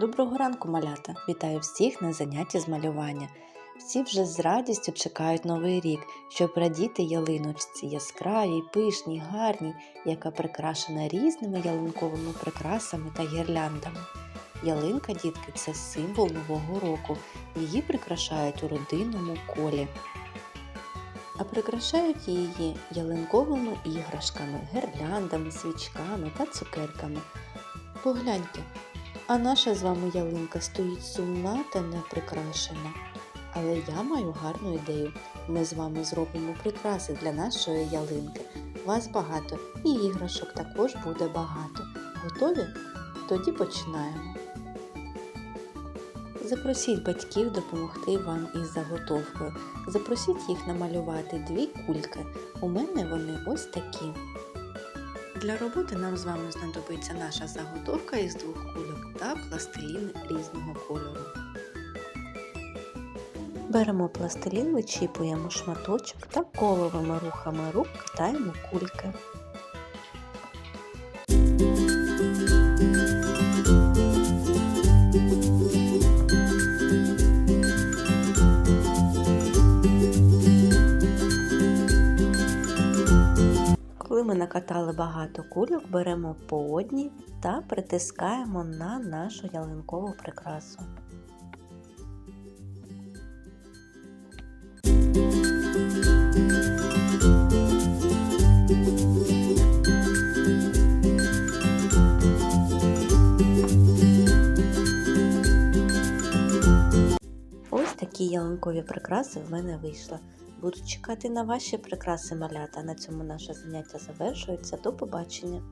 Доброго ранку, малята! Вітаю всіх на занятті з малювання. Всі вже з радістю чекають новий рік, щоб радіти ялиночці яскравій, пишній, гарній, яка прикрашена різними ялинковими прикрасами та гірляндами. Ялинка, дітки, це символ нового року. Її прикрашають у родинному колі. А прикрашають її ялинковими іграшками, гірляндами, свічками та цукерками. Погляньте, а наша з вами ялинка стоїть сумна та не прикрашена. Але я маю гарну ідею. Ми з вами зробимо прикраси для нашої ялинки. Вас багато і іграшок також буде багато. Готові? Тоді починаємо. Запросіть батьків допомогти вам із заготовкою. Запросіть їх намалювати дві кульки. У мене вони ось такі. Для роботи нам з вами знадобиться наша заготовка із двох кульок та пластилін різного кольору. Беремо пластилін, вичіпуємо шматочок та коловими рухами рук катаємо кульки. Коли ми накатали багато кульок, беремо по одній та притискаємо на нашу ялинкову прикрасу. Ось такі ялинкові прикраси в мене вийшли. Буду чекати на ваші прикраси малята. На цьому наше заняття завершується. До побачення!